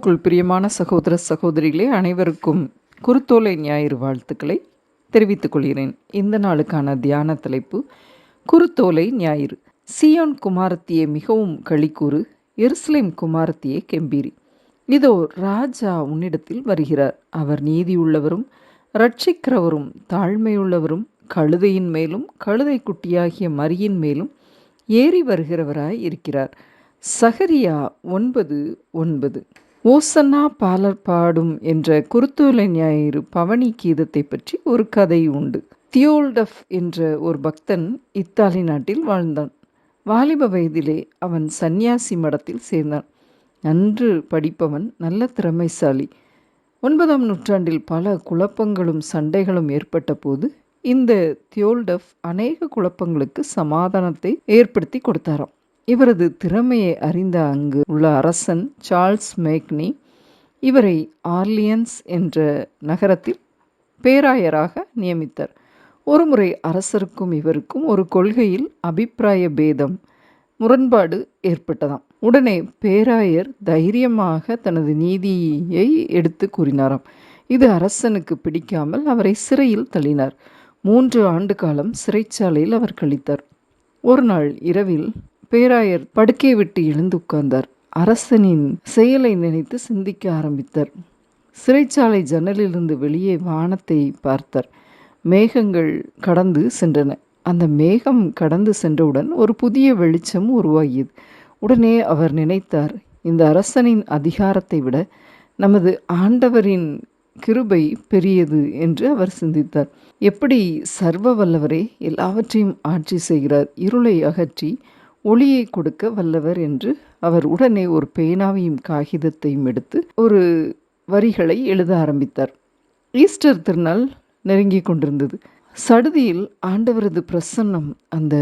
கிறிஸ்துவுக்குள் பிரியமான சகோதர சகோதரிகளே அனைவருக்கும் குருத்தோலை ஞாயிறு வாழ்த்துக்களை தெரிவித்துக் கொள்கிறேன். இந்த நாளுக்கான தியான தலைப்பு குருத்தோலை ஞாயிறு. சியோன் குமாரத்தியே மிகவும் களிக்கூறு எருசலேம் குமாரத்தியே கெம்பீரி. இதோ ராஜா உன்னிடத்தில் வருகிறார். அவர் நீதியுள்ளவரும் ரட்சிக்கிறவரும் தாழ்மையுள்ளவரும் கழுதையின் மேலும் கழுதை குட்டியாகிய மரியின் மேலும் ஏறி வருகிறவராய் இருக்கிறார். சகரியா ஒன்பது ஒன்பது. ஓசன்னா பாலர் பாடும் என்ற குருத்தூலை ஞாயிறு பவனி கீதத்தை பற்றி ஒரு கதை உண்டு. தியோல்டஃப் என்ற ஒரு பக்தன் இத்தாலி நாட்டில் வாழ்ந்தான். வாலிப வயதிலே அவன் சந்நியாசி மடத்தில் சேர்ந்தான். நன்று படிப்பவன் நல்ல திறமைசாலி. ஒன்பதாம் நூற்றாண்டில் பல குழப்பங்களும் சண்டைகளும் ஏற்பட்ட போது இந்த தியோல்டஃப் அநேக குழப்பங்களுக்கு சமாதானத்தை ஏற்படுத்தி கொடுத்தாராம். இவரது திறமையை அறிந்த அங்கு உள்ள அரசன் சார்ல்ஸ் மேக்னி இவரை ஆர்லியன்ஸ் என்ற நகரத்தில் பேராயராக நியமித்தார். ஒருமுறை அரசருக்கும் இவருக்கும் ஒரு கொள்கையில் அபிப்பிராய பேதம் முரண்பாடு ஏற்பட்டதாம். உடனே பேராயர் தைரியமாக தனது நீதியை எடுத்து கூறினாராம். இது அரசனுக்கு பிடிக்காமல் அவரை சிறையில் தள்ளினார். மூன்று ஆண்டு காலம் சிறைச்சாலையில் அவர் கழித்தார். ஒரு நாள் இரவில் பேராயர் படுக்கை விட்டு எழுந்து உட்கார்ந்தார். அரசனின் செயலை நினைத்து சிந்திக்க ஆரம்பித்தார். சிறைச்சாலை ஜன்னலிலிருந்து வெளியே வானத்தை பார்த்தார். மேகங்கள் கடந்து சென்றன. அந்த மேகம் கடந்து சென்றவுடன் ஒரு புதிய வெளிச்சம் உருவாகியது. உடனே அவர் நினைத்தார் இந்த அரசனின் அதிகாரத்தை விட நமது ஆண்டவரின் கிருபை பெரியது என்று அவர் சிந்தித்தார். எப்படி சர்வ வல்லவரே எல்லாவற்றையும் ஆட்சி செய்கிறார் இருளை அகற்றி ஒளியை கொடுக்க வல்லவர் என்று அவர் உடனே ஒரு பேனாவையும் காகிதத்தையும் எடுத்து ஒரு வரிகளை எழுத ஆரம்பித்தார். ஈஸ்டர் திருநாள் நெருங்கி கொண்டிருந்தது. சடுதியில் ஆண்டவரது பிரசன்னம் அந்த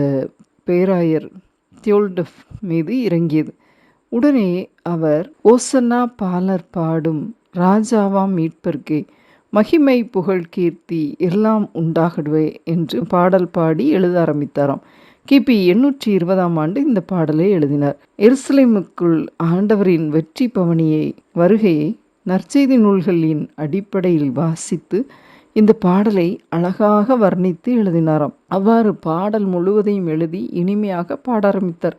பேராயர் தியோல்டஃப் மீது இறங்கியது. உடனே அவர் ஓசன்னா பாலர் பாடும் ராஜாவாம் மீட்பர்க்கே மகிமை புகழ் கீர்த்தி எல்லாம் உண்டாகடுவே என்று பாடல் பாடி எழுத ஆரம்பித்தாராம். கிபி எண்ணூற்றி இருபதாம் ஆண்டு இந்த பாடலை எழுதினார். எருசலேமுக்குள் ஆண்டவரின் வெற்றி பவனியை வருகையை நற்செய்தி நூல்களின் அடிப்படையில் வாசித்து இந்த பாடலை அழகாக வர்ணித்து எழுதினாராம். அவ்வாறு பாடல் முழுவதையும் எழுதி இனிமையாக பாட ஆரம்பித்தார்.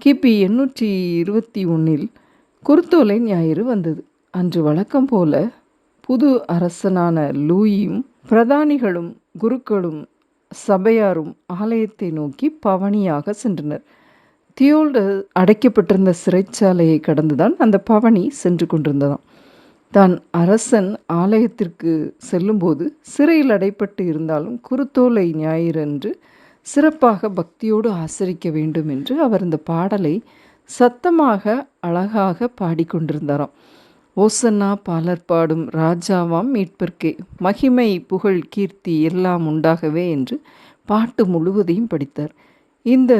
கிபி எண்ணூற்றி இருபத்தி ஒன்றில் குருத்தோலை ஞாயிறு வந்தது. அன்று வழக்கம் போல புது அரசனான லூயும் பிரதானிகளும் குருக்களும் சபையாரும் ஆலயத்தை நோக்கி பவனியாக சென்றனர். தியோல்டு அடைக்கப்பட்டிருந்த சிறைச்சாலையை கடந்துதான் அந்த பவனி சென்று கொண்டிருந்ததாம் தான் அரசன் ஆலயத்திற்கு செல்லும்போது சிறையில் அடைப்பட்டு இருந்தாலும் குருத்தோலை ஞாயிறன்று சிறப்பாக பக்தியோடு ஆசரிக்க வேண்டும் என்று அவர் இந்த பாடலை சத்தமாக அழகாக பாடிக்கொண்டிருந்தாராம். ஓசன்னா பாலர் பாடும் ராஜாவாம் மீட்பிற்கே. மகிமை புகழ் கீர்த்தி எல்லாம் உண்டாகவே என்று பாட்டு முழுவதையும் படித்தார். இந்த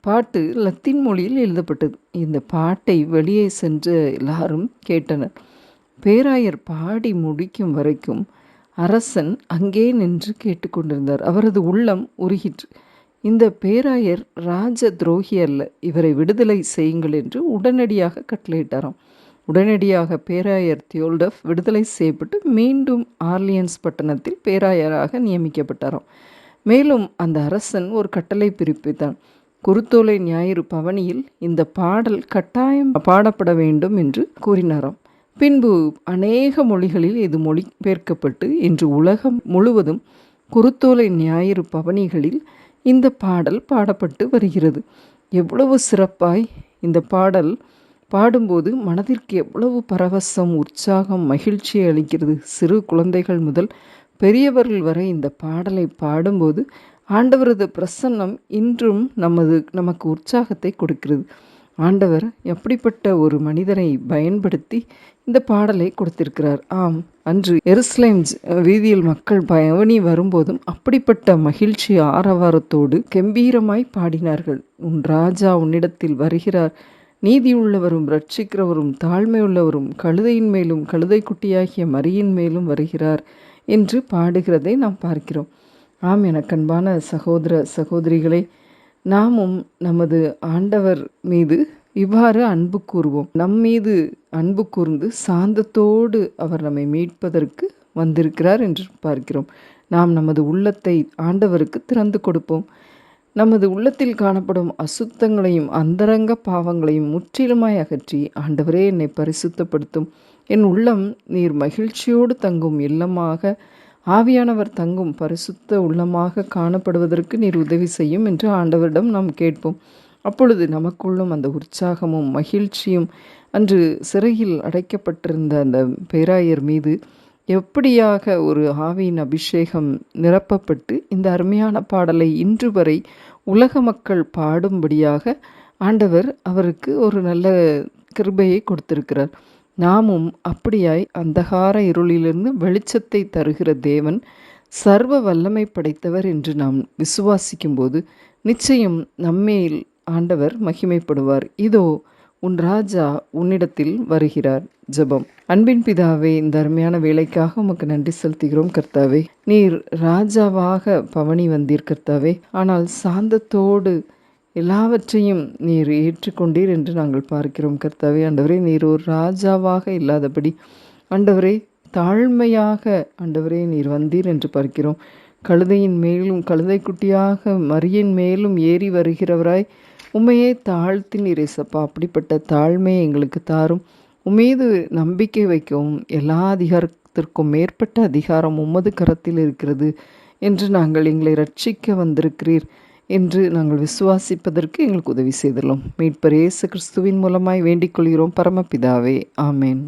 பாட்டு லத்தீன் மொழியில் எழுதப்பட்டது. இந்த பாட்டை வெளியே சென்று எல்லாரும் கேட்டனர். பேராயர் பாடி முடிக்கும் வரைக்கும் அரசன் அங்கே நின்று கேட்டுக்கொண்டிருந்தார் அவரது உள்ளம் உருகிற்று. இந்த பேராயர் ராஜ துரோகி அல்ல. இவரை விடுதலை செய்யுங்கள் என்று உடனடியாக கட்டளையிட்டாராம். உடனடியாக பேராயர் தியோல்டஃப் விடுதலை செய்யப்பட்டு மீண்டும் ஆர்லியன்ஸ் பட்டணத்தில் பேராயராக நியமிக்கப்பட்டாராம். மேலும் அந்த அரசன் ஒரு கட்டளை பிறப்பித்தான். குருத்தோலை ஞாயிறு பவனியில் இந்த பாடல் கட்டாயம் பாடப்பட வேண்டும் என்று கூறினாராம். பின்பு அநேக மொழிகளில் இது மொழிபெயர்க்கப்பட்டு இன்று உலகம் முழுவதும் குருத்தோலை ஞாயிறு பவனிகளில் இந்த பாடல் பாடப்பட்டு வருகிறது. எவ்வளவு சிறப்பாய் இந்த பாடல் பாடும்போது மனதிற்கு எவ்வளவு பரவசம் உற்சாகம் மகிழ்ச்சியை அளிக்கிறது. சிறு குழந்தைகள் முதல் பெரியவர்கள் வரை இந்த பாடலை பாடும்போது ஆண்டவரது பிரசன்னம் இன்றும் நமது நமக்கு உற்சாகத்தை கொடுக்கிறது. ஆண்டவர் எப்படிப்பட்ட ஒரு மனிதனை பயன்படுத்தி இந்த பாடலை கொடுத்திருக்கிறார். ஆம் அன்று எருசலேம் வீதியில் மக்கள் பயணி வரும்போதும் அப்படிப்பட்ட மகிழ்ச்சி ஆரவாரத்தோடு கம்பீரமாய் பாடினார்கள். உன் ராஜா உன்னிடத்தில் வருகிறார். நீதியுள்ளவரும் ரட்சிக்கிறவரும் தாழ்மையுள்ளவரும் கழுதையின் மேலும் கழுதை குட்டியாகிய மரியின் மேலும் வருகிறார் என்று பாடுகிறதை நாம் பார்க்கிறோம். ஆம் எனக்கன்பான சகோதர சகோதரிகளை நாமும் நமது ஆண்டவர் மீது இவ்வாறு அன்பு கூறுவோம். நம் மீது அன்பு கூர்ந்து சாந்தத்தோடு அவர் நம்மை மீட்பதற்கு வந்திருக்கிறார் என்று பார்க்கிறோம். நாம் நமது உள்ளத்தை ஆண்டவருக்கு திறந்து கொடுப்போம். நமது உள்ளத்தில் காணப்படும் அசுத்தங்களையும் அந்தரங்க பாவங்களையும் முற்றிலுமாய் அகற்றி ஆண்டவரே என்னை பரிசுத்தப்படுத்தும். என் உள்ளம் நீர் மகிழ்ச்சியோடு தங்கும் இல்லமாக ஆவியானவர் தங்கும் பரிசுத்த உள்ளமாக காணப்படுவதற்கு நீர் உதவி செய்யும் என்று ஆண்டவரிடம் நாம் கேட்போம். அப்பொழுது நமக்குள்ளும் அந்த உற்சாகமும் மகிழ்ச்சியும் அன்று சிறையில் அடைக்கப்பட்டிருந்த அந்த பேராயர் மீது எப்படியாக ஒரு ஆவியின் அபிஷேகம் நிரப்பப்பட்டு இந்த அருமையான பாடலை இன்று வரை உலக மக்கள் பாடும்படியாக ஆண்டவர் அவருக்கு ஒரு நல்ல கிருபையை கொடுத்திருக்கிறார். நாமும் அப்படியாய் அந்தகார இருளிலிருந்து வெளிச்சத்தை தருகிற தேவன் சர்வ வல்லமை படைத்தவர் என்று நாம் விசுவாசிக்கும்போது நிச்சயம் நம்மேல் ஆண்டவர் மகிமைப்படுவார். இதோ உன் ராஜா உன்னிடத்தில் வருகிறார். ஜெபம். அன்பின் பிதாவே இந்த அருமையான வேலைக்காக உமக்கு நன்றி செலுத்துகிறோம் கர்த்தாவே. நீர் ராஜாவாக பவனி வந்தீர் கர்த்தாவே. ஆனால் சாந்தத்தோடு எல்லாவற்றையும் நீர் ஏற்றுக்கொண்டீர் என்று நாங்கள் பார்க்கிறோம் கர்த்தாவே. ஆண்டவரே நீர் ஒரு ராஜாவாக இல்லாதபடி ஆண்டவரே தாழ்மையாக ஆண்டவரே நீர் வந்தீர் என்று பார்க்கிறோம். கழுதையின் மேலும் கழுதை குட்டியாக மரியின் மேலும் ஏறி வருகிறவராய் உண்மையே தாழ்த்தினீர் ஏசப்பா அப்படிப்பட்ட தாழ்மையை எங்களுக்கு தாரும். உமீது நம்பிக்கை வைக்கவும் எல்லா அதிகாரத்திற்கும் மேற்பட்ட அதிகாரம் உமது கரத்தில் இருக்கிறது என்று நாங்கள் எங்களை ரட்சிக்க வந்திருக்கிறீர் என்று நாங்கள் விசுவாசிப்பதற்கு எங்களுக்கு உதவி செய்துள்ளோம். மீட்பர் இயேசு கிறிஸ்துவின் மூலமாய் வேண்டிக் கொள்கிறோம். பரமபிதாவே ஆமேன்.